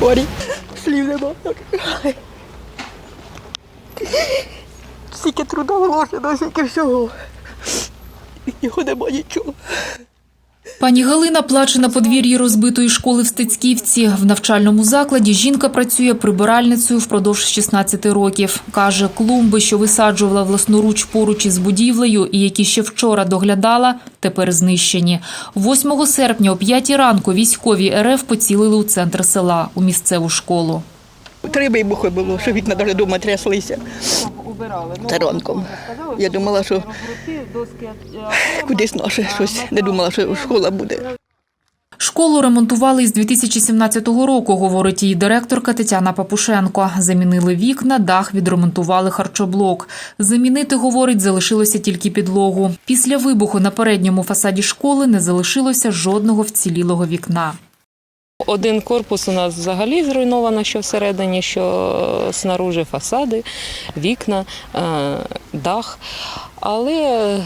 горі. Слів нема. Стільки труда вложено, стільки всього. Його нема нічого. Пані Галина плаче на подвір'ї розбитої школи в Стецьківці. В навчальному закладі жінка працює прибиральницею впродовж 16 років. Каже, клумби, що висаджувала власноруч поруч із будівлею і які ще вчора доглядала, тепер знищені. 8 серпня о 5 ранку військові РФ поцілили у центр села, у місцеву школу. Три вибухи було, що вікна навіть дома тряслися убирали. Ну, таранком. Я думала, що а кудись наше щось. Не думала, що школа буде. Школу ремонтували із 2017 року, говорить її директорка Тетяна Папушенко. Замінили вікна, дах відремонтували харчоблок. Замінити, говорить, залишилося тільки підлогу. Після вибуху на передньому фасаді школи не залишилося жодного вцілілого вікна. Один корпус у нас взагалі зруйновано, що всередині, що снаружи фасади, вікна, е, дах. Але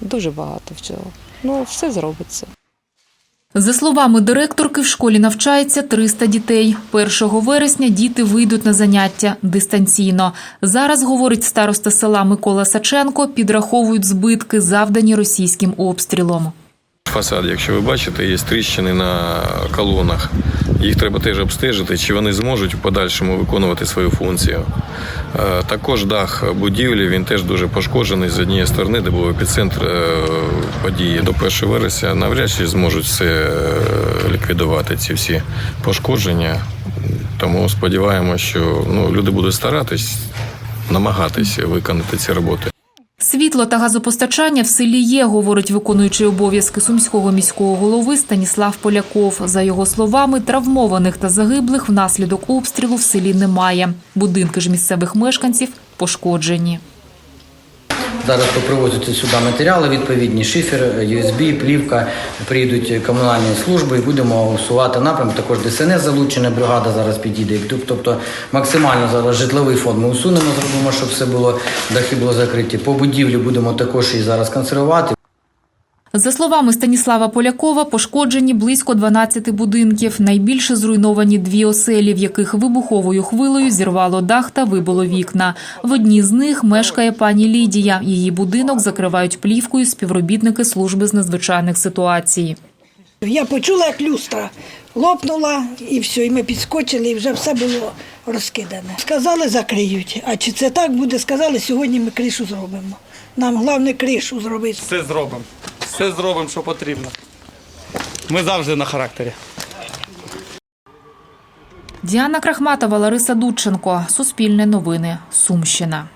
дуже багато всього. Ну, все зробиться. За словами директорки, в школі навчається 300 дітей. 1 вересня діти вийдуть на заняття дистанційно. Зараз, говорить староста села Микола Саченко, підраховують збитки, завдані російським обстрілом. Фасад, якщо ви бачите, є тріщини на колонах. Їх треба теж обстежити, чи вони зможуть в подальшому виконувати свою функцію. Е, Також дах будівлі він теж дуже пошкоджений з однієї сторони, де був епіцентр е, події. До 1 вересня навряд чи зможуть все е, ліквідувати, ці всі пошкодження. Тому сподіваємося, що ну, люди будуть старатись, намагатися виконати ці роботи. Світло та газопостачання в селі є, говорить виконуючий обов'язки сумського міського голови Станіслав Поляков. За його словами, травмованих та загиблих внаслідок обстрілу в селі немає. Будинки ж місцевих мешканців пошкоджені. Зараз попривозити сюди матеріали, відповідні шифер, USB, плівка, приїдуть комунальні служби і будемо усувати напрям. Також ДСНС залучена бригада зараз підійде. Тобто максимально зараз житловий фонд ми усунемо, зробимо, щоб все було, дахи було закриті. По будівлі будемо також і зараз консервувати. За словами Станіслава Полякова, пошкоджені близько 12 будинків. Найбільше зруйновані дві оселі, в яких вибуховою хвилею зірвало дах та вибило вікна. В одній з них мешкає пані Лідія. Її будинок закривають плівкою співробітники служби з надзвичайних ситуацій. Я почула, як люстра лопнула, і все, і ми підскочили, і вже все було розкидане. Сказали, закриють. А чи це так буде, сказали, сьогодні ми кришу зробимо. Нам головне кришу зробити. Все зробимо. Все зробимо, що потрібно. Ми завжди на характері. Діана Крахматова, Лариса Дудченко. Суспільне новини. Сумщина.